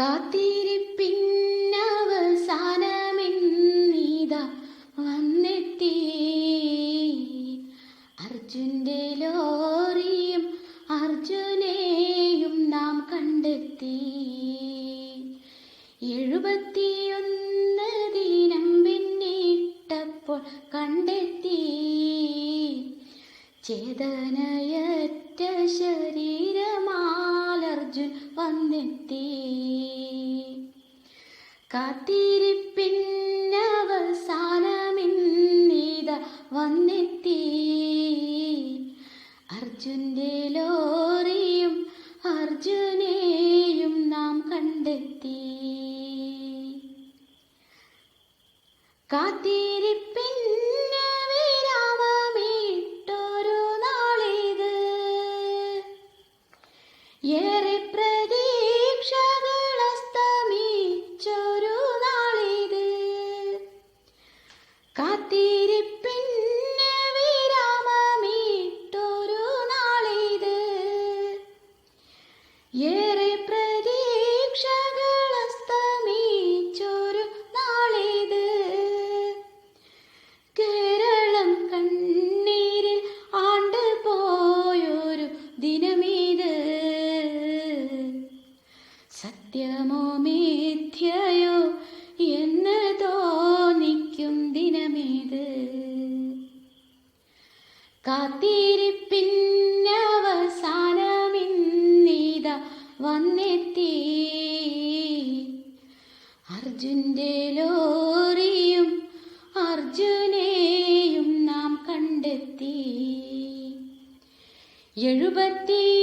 കാത്തിരിപ്പിന്നവസാനമെന്നീത വന്നെത്തി. അർജുന്റെ ലോറിയും അർജുനെയും നാം കണ്ടെത്തി. എഴുപത്തിയൊന്ന് ദിനം പിന്നിട്ടപ്പോൾ കണ്ടെത്തി. ചേതനയറ്റ വന്നെത്തി. കാത്തിരിപ്പിന്നവസാനമിന്നീത വന്നെത്തി. അർജുന്റെ ലോറിയും അർജുനെയും നാം കണ്ടെത്തി. കാത്തിരിപ്പിന് ഏറെ പ്രതീക്ഷകൾ അസ്തമിച്ചൊരു നാളിത്. കേരളം കണ്ണീരിൽ ആണ്ടുപോയൊരു ദിനമീത്. സത്യമോ മിഥ്യയോ എന്ന് തോന്നിക്കും ദിനമേത്. കാത്തിരിപ്പിന്നവസാനമിന്നീത വന്നെത്തി. അർജുന്റെ ലോറിയും അർജുനെയും നാം കണ്ടെത്തി. എഴുപത്തി